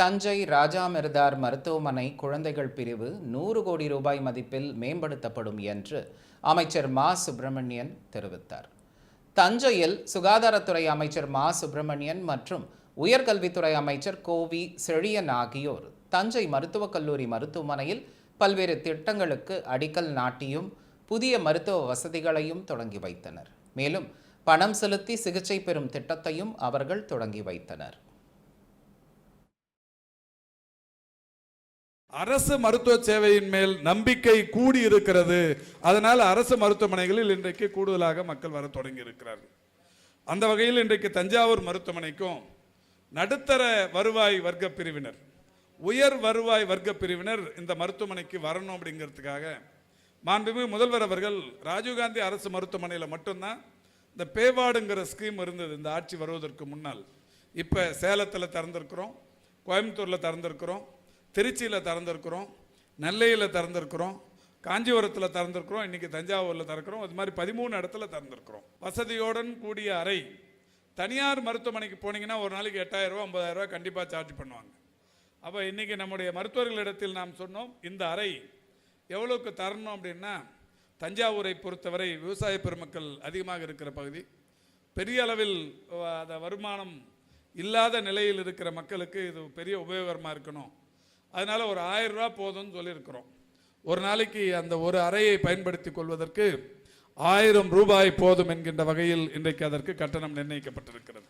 தஞ்சை ராஜாமிர்தார் மருத்துவமனை குழந்தைகள் பிரிவு நூறு கோடி ரூபாய் மதிப்பில் மேம்படுத்தப்படும் என்று அமைச்சர் மா. சுப்பிரமணியன் தெரிவித்தார். தஞ்சையில் சுகாதாரத்துறை அமைச்சர் மா. சுப்பிரமணியன் மற்றும் உயர்கல்வித்துறை அமைச்சர் கோவி செழியன் ஆகியோர் தஞ்சை மருத்துவக் கல்லூரி மருத்துவமனையில் பல்வேறு திட்டங்களுக்கு அடிக்கல் நாட்டியும் புதிய மருத்துவ வசதிகளையும் தொடங்கி வைத்தனர். மேலும் பணம் செலுத்தி சிகிச்சை பெறும் திட்டத்தையும் அவர்கள் தொடங்கி வைத்தனர். அரசு மருத்துவ சேவையின் மேல் நம்பிக்கை கூடி இருக்கிறது அதனால் அரசு மருத்துவமனைகளில் இன்றைக்கு கூடுதலாக மக்கள் வர தொடங்கி இருக்கிறார்கள் அந்த வகையில் இன்றைக்கு தஞ்சாவூர் மருத்துவமனைக்கும் நடுத்தர வருவாய் வர்க்க பிரிவினர் உயர் வருவாய் வர்க்க பிரிவினர் இந்த மருத்துவமனைக்கு வரணும் அப்படிங்கிறதுக்காக மாண்புமிகு முதல்வர் அவர்கள் ராஜீவ்காந்தி அரசு மருத்துவமனையில் மட்டும்தான் இந்த பேவாடுங்கிற ஸ்கீம் இருந்தது இந்த ஆட்சி வருவதற்கு முன்னால். இப்போ சேலத்தில் திறந்திருக்கிறோம் கோயம்புத்தூரில் திறந்திருக்கிறோம் திருச்சியில் திறந்துருக்குறோம் நெல்லையில் திறந்துருக்குறோம் காஞ்சிபுரத்தில் திறந்துருக்குறோம் இன்றைக்கி தஞ்சாவூரில் திறக்கிறோம். அது மாதிரி பதிமூணு இடத்துல திறந்துருக்குறோம். வசதியுடன் கூடிய அறை. தனியார் மருத்துவமனைக்கு போனீங்கன்னா ஒரு நாளைக்கு எட்டாயிரரூவா ஐம்பதாயிரரூவா கண்டிப்பாக சார்ஜ் பண்ணுவாங்க. அப்போ இன்றைக்கி நம்முடைய மருத்துவர்களிடத்தில் நாம் சொன்னோம் இந்த அறை எவ்வளோக்கு தரணும் அப்படின்னா தஞ்சாவூரை பொறுத்தவரை விவசாய பெருமக்கள் அதிகமாக இருக்கிற பகுதி. பெரிய அளவில் அதை அந்த வருமானம் இல்லாத நிலையில் இருக்கிற மக்களுக்கு இது பெரிய உபயோகரமாக இருக்கணும். அதனால் ஒரு ஆயிரம் ரூபா போதும்னு சொல்லியிருக்கிறோம். ஒரு நாளைக்கு அந்த ஒரு அறையை பயன்படுத்தி கொள்வதற்கு ஆயிரம் ரூபாய் போதும் என்கின்ற வகையில் இன்றைக்கு அதற்கு கட்டணம் நிர்ணயிக்கப்பட்டிருக்கிறது.